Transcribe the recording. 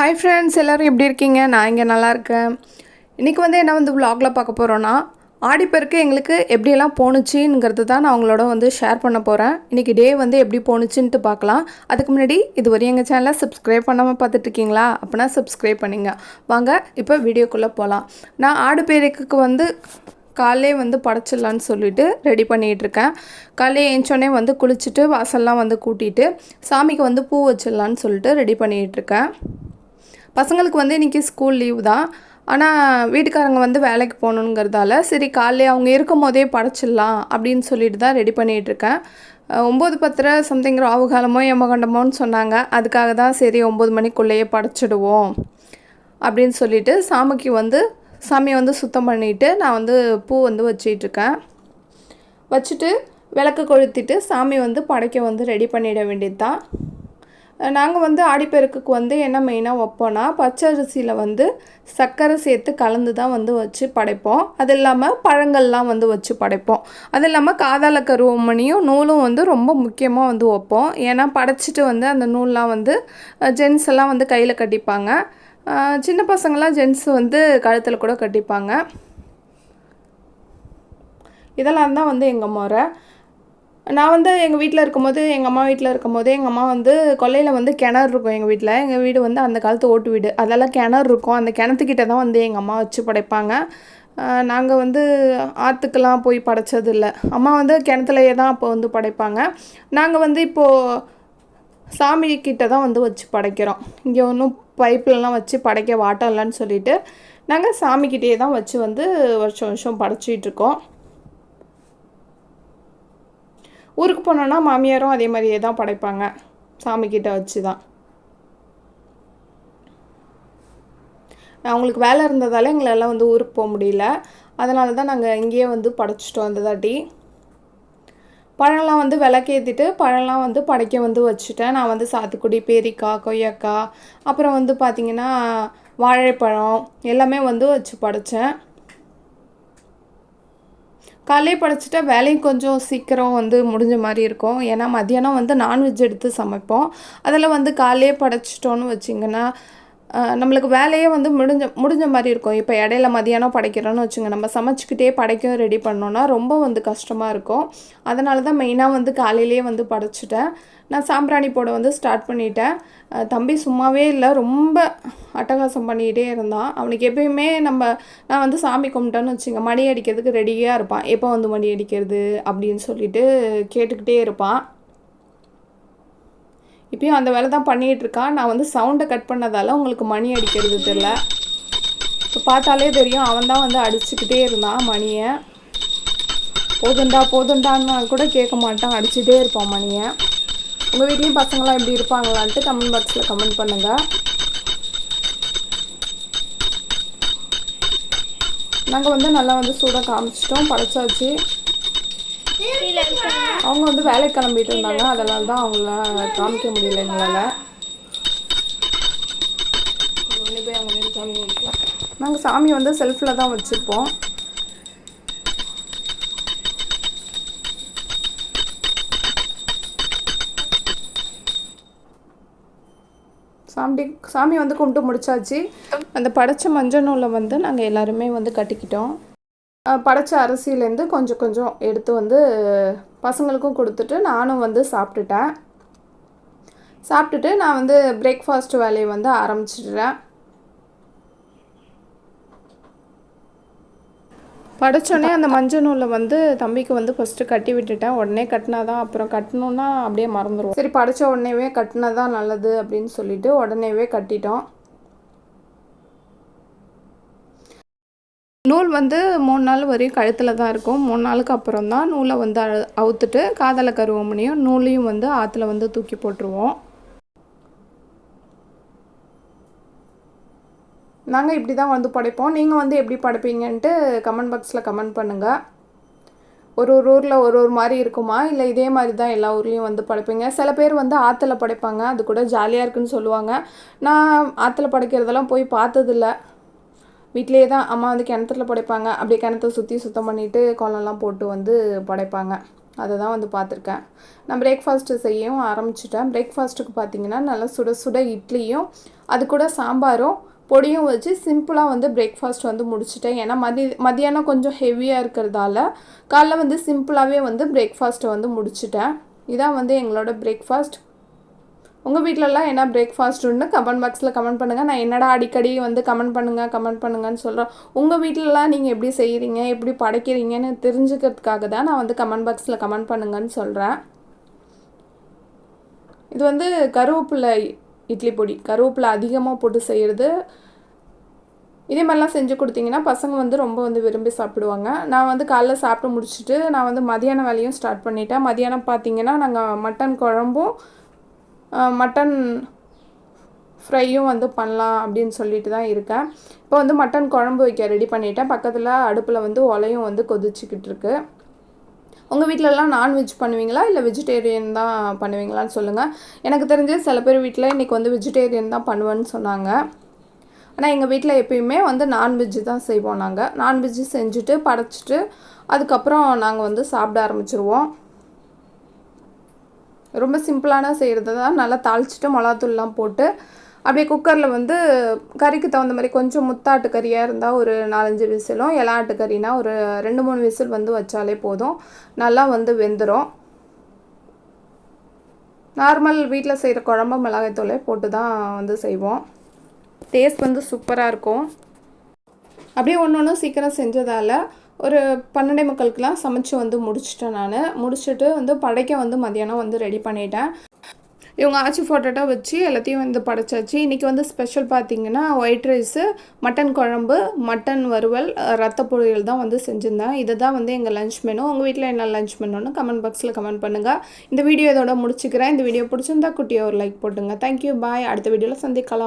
Hi friends எல்லோரும் எப்படி இருக்கீங்க? நான் இங்கே நல்லா இருக்கேன். இன்றைக்கி வந்து என்ன வந்து விலாகில் பார்க்க போகிறோன்னா ஆடிப்பெருக்கு எங்களுக்கு எப்படியெல்லாம் போணுச்சுங்கிறது தான் நான் அவங்களோட வந்து ஷேர் பண்ண போகிறேன் இன்றைக்கி டே வந்து எப்படி போணுச்சுன்ட்டு பார்க்கலாம். அதுக்கு முன்னாடி இதுவரை எங்கள் சேனலை சப்ஸ்கிரைப் பண்ணாமல் பார்த்துட்ருக்கீங்களா? அப்படின்னா சப்ஸ்கிரைப் பண்ணிங்க. வாங்க இப்போ வீடியோக்குள்ளே போகலாம் நான் ஆடுப்பெருக்குக்கு வந்து காலையே வந்து படைச்சிடலான்னு சொல்லிட்டு ரெடி பண்ணிகிட்டு இருக்கேன். காலையே ஏஞ்சோடனே வந்து குளிச்சுட்டு வாசல்லாம் வந்து கூட்டிட்டு சாமிக்கு வந்து பூ வச்சிடலான்னு சொல்லிட்டு ரெடி பண்ணிகிட்டு இருக்கேன். பசங்களுக்கு வந்து இன்றைக்கி ஸ்கூல் லீவ் தான். ஆனால் வீட்டுக்காரங்க வந்து வேலைக்கு போகணுங்கிறதால சரி காலையில் அவங்க இருக்கும் போதே படைச்சிடலாம் அப்படின்னு சொல்லிட்டு தான் ரெடி பண்ணிகிட்ருக்கேன் ஒம்பது பத்தரை சம்திங் ராவுகாலமோ யமகண்டமோன்னு சொன்னாங்க. அதுக்காக தான் சரி ஒம்பது மணிக்குள்ளேயே படைச்சிடுவோம் அப்படின்னு சொல்லிட்டு சாமிக்கு வந்து சாமியை வந்து சுத்தம் பண்ணிவிட்டு நான் வந்து பூ வந்து வச்சிட்ருக்கேன் வச்சுட்டு விளக்கு கொளுத்திட்டு சாமி வந்து படைக்க வந்து ரெடி பண்ணிட வேண்டியது தான் நாங்கள் வந்து ஆடிப்பெருக்குக்கு வந்து என்ன மெயினாக வைப்போம்னா பச்சை அரிசியில் வந்து சர்க்கரை சேர்த்து கலந்து தான் வந்து வச்சு படைப்போம். அது இல்லாமல் பழங்கள்லாம் வந்து வச்சு படைப்போம். அது இல்லாமல் காதால கருவமணியும் நூலும் வந்து ரொம்ப முக்கியமாக வந்து வைப்போம். ஏன்னா படைச்சிட்டு வந்து அந்த நூல்லாம் வந்து ஜென்ஸ் எல்லாம் வந்து கையில் கட்டிப்பாங்க. சின்ன பசங்களாம் ஜென்ஸ் வந்து கழுத்தில் கூட கட்டிப்பாங்க. இதெல்லாம் தான் வந்து எங்கள் முறை. நான் வந்து எங்கள் வீட்டில் இருக்கும்போது எங்கள் அம்மா வீட்டில் இருக்கும்போது எங்கள் அம்மா வந்து கொல்லையில் வந்து கிணறு இருக்கும் எங்கள் வீட்டில் எங்கள் வீடு வந்து அந்த காலத்து ஓட்டு வீடு. அதெல்லாம் கிணறு இருக்கும். அந்த கிணத்துக்கிட்ட தான் வந்து எங்கள் அம்மா வச்சு படைப்பாங்க. நாங்கள் வந்து ஆற்றுக்கெல்லாம் போய் படைச்சதில்ல. அம்மா வந்து கிணத்துலையே தான் அப்போ வந்து படைப்பாங்க. நாங்கள் வந்து இப்போது சாமி கிட்ட தான் வந்து வச்சு படைக்கிறோம். இங்கே ஒன்றும் பைப்லலாம் வச்சு படைக்க வாட்டம் இல்லைன்னு சொல்லிட்டு நாங்கள் சாமிக்கிட்டே தான் வச்சு வந்து வருஷம் வருஷம் படைச்சிட்டு இருக்கோம் ஊருக்கு போனோன்னா மாமியாரும் அதே மாதிரியே தான் படைப்பாங்க. சாமிக்கிட்ட வச்சு தான் அவங்களுக்கு வேலை இருந்ததால் எங்களெல்லாம் வந்து ஊருக்கு போக முடியல. அதனால தான் நாங்கள் இங்கேயே வந்து படைச்சிட்டோம் அந்த தாட்டி. பழம்லாம் வந்து விளக்கேற்றிட்டு பழம்லாம் வந்து படைக்க வந்து வச்சுட்டேன். நான் வந்து சாத்துக்குடி பேரிக்காய் கொய்யாக்காய் அப்புறம் வந்து பார்த்திங்கன்னா வாழைப்பழம் எல்லாமே வந்து வச்சு படைச்சேன். காலையே படைச்சிட்டா வேலையும் கொஞ்சம் சீக்கிரம் வந்து முடிஞ்ச மாதிரி இருக்கும். ஏன்னா மத்தியானம் வந்து நான்வெஜ் எடுத்து சமைப்போம். அதில் வந்து காலையே படைச்சிட்டோன்னு வச்சிங்கன்னா நம்மளுக்கு வேலையே வந்து முடிஞ்ச முடிஞ்ச மாதிரி இருக்கும். இப்போ இடையில மதியானம் படைக்கிறோன்னு வச்சுங்க நம்ம சமைச்சிக்கிட்டே படைக்கும் ரெடி பண்ணோன்னா ரொம்ப வந்து கஷ்டமாக இருக்கும். அதனால தான் மெயினாக வந்து காலையிலேயே வந்து படைச்சிட்டேன். நான் சாம்பிராணி போட வந்து ஸ்டார்ட் பண்ணிட்டேன். தம்பி சும்மாவே இல்லை ரொம்ப அட்டகாசம் பண்ணிக்கிட்டே இருந்தான். அவனுக்கு எப்பயுமே நம்ம நான் வந்து சாமி கும்பிட்டேன்னு வச்சுங்க மணி அடிக்கிறதுக்கு ரெடியாக இருப்பான். எப்போ வந்து மணி அடிக்கிறது அப்படின்னு சொல்லிட்டு கேட்டுக்கிட்டே இருப்பான். இப்பயும் அந்த வேலை தான் பண்ணிகிட்டு இருக்கான் நான் வந்து சவுண்டை கட் பண்ணதால் உங்களுக்கு மணி அடிக்கிறது தெரில இப்போ பார்த்தாலே தெரியும் அவன் தான் வந்து அடிச்சுக்கிட்டே இருந்தான் மணியை. போதுண்டா போதுண்டான்னு கூட கேட்க மாட்டான். அடிச்சுட்டே இருப்பான் மணியை. உங்கள் வீட்லேயும் பசங்களாம் எப்படி இருப்பாங்களான்ட்டு கமெண்ட் பாக்ஸில் கமெண்ட் பண்ணுங்கள் நாங்கள் வந்து நல்லா வந்து சூடாக காமிச்சிட்டோம் படைச்சாச்சு. அவங்க வந்து வேலைக்கு கிளம்பிட்டு இருந்தாங்க. அதனால தான் அவங்கள காமிக்க முடியல எங்களால். நாங்கள் சாமி வந்து செல்ஃபில் தான் வச்சுருப்போம். சாமி சாமி வந்து கும்பிட்டு முடிச்சாச்சு. அந்த படைச்ச மஞ்சள் நூலை வந்து நாங்கள் எல்லாருமே வந்து கட்டிக்கிட்டோம். படைச்ச அரிசியிலேருந்து கொஞ்சம் கொஞ்சம் எடுத்து வந்து பசங்களுக்கும் கொடுத்துட்டு நானும் வந்து சாப்பிட்டுட்டேன். சாப்பிட்டுட்டு நான் வந்து பிரேக்ஃபாஸ்ட் வேலையை வந்து ஆரம்பிச்சிடுறேன். படைச்சோடனே அந்த மஞ்சள் நூலை வந்து தம்பிக்கு வந்து ஃபஸ்ட்டு கட்டி விட்டுட்டேன். உடனே கட்டினா தான் அப்புறம் கட்டணுன்னா அப்படியே மறந்துடுவோம் சரி படைச்ச உடனேவே கட்டினா தான் நல்லது அப்படின்னு சொல்லிட்டு உடனேவே கட்டிட்டோம். நூல் வந்து மூணு நாள் வரையும் கழுத்தில் தான் இருக்கும். மூணு நாளுக்கு அப்புறம் தான் நூலை வந்து அவுத்துட்டு காதல கருவமணியும் நூலையும் வந்து ஆற்றுல வந்து தூக்கி போட்டுருவோம். நாங்கள் இப்படி தான் வந்து படைப்போம். நீங்கள் வந்து எப்படி படைப்பீங்கன்ட்டு கமெண்ட் பாக்ஸில் கமெண்ட் பண்ணுங்கள் ஒரு ஒரு ஊரில் ஒரு ஒரு மாதிரி இருக்குமா? இல்லை இதே மாதிரி தான் எல்லா ஊர்லேயும் வந்து படைப்பீங்க? சில பேர் வந்து ஆற்றுல படைப்பாங்க. அது கூட ஜாலியாக இருக்குன்னு சொல்லுவாங்க. நான் ஆற்றுல படைக்கிறதெல்லாம் போய் பார்த்ததில்ல. வீட்டிலே தான் அம்மா வந்து கிணத்துல புடைப்பாங்க. அப்படியே கிணத்த சுற்றி சுத்தம் பண்ணிவிட்டு குளம்லாம் போட்டு வந்து புடைப்பாங்க. அதை தான் வந்து பார்த்துருக்கேன். நான் பிரேக்ஃபாஸ்ட்டு செய்யவும் ஆரம்பிச்சிட்டேன். பிரேக்ஃபாஸ்ட்டுக்கு பார்த்தீங்கன்னா நல்லா சுட சுட இட்லியும் அது கூட சாம்பாரும் பொடியும் வச்சு சிம்பிளாக வந்து பிரேக்ஃபாஸ்ட் வந்து முடிச்சிட்டேன். ஏன்னா மதிய மதியானம் கொஞ்சம் ஹெவியாக இருக்கிறதால காலைல வந்து சிம்பிளாகவே வந்து பிரேக்ஃபாஸ்ட்டை வந்து முடிச்சிட்டேன். இதான் வந்து எங்களோட பிரேக்ஃபாஸ்ட் உங்கள் வீட்டிலலாம் என்ன பிரேக்ஃபாஸ்ட்டுன்னு கமெண்ட் பாக்ஸில் கமெண்ட் பண்ணுங்கள் நான் என்னடா அடிக்கடி வந்து கமெண்ட் பண்ணுங்கள் கமெண்ட் பண்ணுங்கன்னு சொல்கிறேன் உங்கள் வீட்டிலலாம் நீங்கள் எப்படி செய்கிறீங்க எப்படி படைக்கிறீங்கன்னு தெரிஞ்சுக்கிறதுக்காக தான் நான் வந்து கமெண்ட் பாக்ஸில் கமெண்ட் பண்ணுங்கன்னு சொல்கிறேன் இது வந்து கருவேப்பிலை இட்லி பொடி. கருவேப்பிலை அதிகமாக போட்டு செய்கிறது இதே மாதிரிலாம் செஞ்சு கொடுத்தீங்கன்னா பசங்க வந்து ரொம்ப வந்து விரும்பி சாப்பிடுவாங்க. நான் வந்து காலைல சாப்பிட்டு முடிச்சுட்டு நான் வந்து மதியான வேலையும் ஸ்டார்ட் பண்ணிட்டேன். மதியானம் பார்த்தீங்கன்னா நாங்கள் மட்டன் குழம்பும் மட்டன் ஃப்ரையும் வந்து பண்ணலாம் அப்படின்னு சொல்லிட்டு தான் இருக்கேன். இப்போ வந்து மட்டன் குழம்பு வைக்க ரெடி பண்ணிட்டேன். பக்கத்தில் அடுப்பில் வந்து ஒலையும் வந்து கொதிச்சுக்கிட்டு இருக்கு. உங்கள் வீட்டிலலாம் நான்வெஜ் பண்ணுவீங்களா? இல்லை வெஜிடேரியன் தான் பண்ணுவீங்களான்னு சொல்லுங்கள் எனக்கு தெரிஞ்சு சில பேர் வீட்டில் இன்றைக்கி வந்து வெஜிடேரியன் தான் பண்ணுவேன்னு சொன்னாங்க. ஆனால் எங்கள் வீட்டில் எப்பயுமே வந்து நான்வெஜ் தான் செய்வோம் நாங்கள் நான்வெஜ் செஞ்சுட்டு படைச்சிட்டு அதுக்கப்புறம் நாங்கள் வந்து சாப்பிட ஆரம்பிச்சிருவோம். ரொம்ப சிம்பிளான செய்கிறது தான் நல்லா தாளிச்சிட்டு மிளகாத்தூள்லாம் போட்டு அப்படியே குக்கரில் வந்து கறிக்கு தகுந்த மாதிரி கொஞ்சம் முத்தாட்டு கறியாக இருந்தால் ஒரு நாலஞ்சு விசிலும் இலாட்டு கறினா ஒரு ரெண்டு மூணு விசில் வந்து வச்சாலே போதும். நல்லா வந்து வெந்துடும் நார்மல் வீட்டில் செய்கிற குழம்பு மிளகாய்த்தூளே போட்டு தான் வந்து செய்வோம். டேஸ்ட் வந்து சூப்பராக இருக்கும். அப்படியே ஒன்று ஒன்றும் சீக்கிரம் செஞ்சதால் ஒரு பன்னெண்டே முக்காலுக்குலாம் சமைச்சு வந்து முடிச்சிட்டேன் நான். முடிச்சுட்டு வந்து படைக்க வந்து மதியானம் வந்து ரெடி பண்ணிட்டேன். இவங்க ஆச்சி ஃபோட்டோட்டோ வச்சு எல்லாத்தையும் வந்து படைச்சாச்சு. இன்றைக்கி வந்து ஸ்பெஷல் பார்த்தீங்கன்னா ஒயிட் ரைஸு மட்டன் குழம்பு மட்டன் வறுவல் ரத்த பொரியல் தான் வந்து செஞ்சுருந்தேன். இதை தான் வந்து எங்கள் லஞ்ச் மெனு உங்கள் வீட்டில் என்ன லஞ்ச் மெனுன்னு கமெண்ட் பாக்ஸில் கமெண்ட் பண்ணுங்கள் இந்த வீடியோ இதோட முடிச்சுக்கிறேன். இந்த வீடியோ பிடிச்சிருந்தா குட்டியை ஒரு லைக் போட்டுங்க. தேங்க்யூ பாய் அடுத்த வீடியோவில் சந்திக்கலாம்.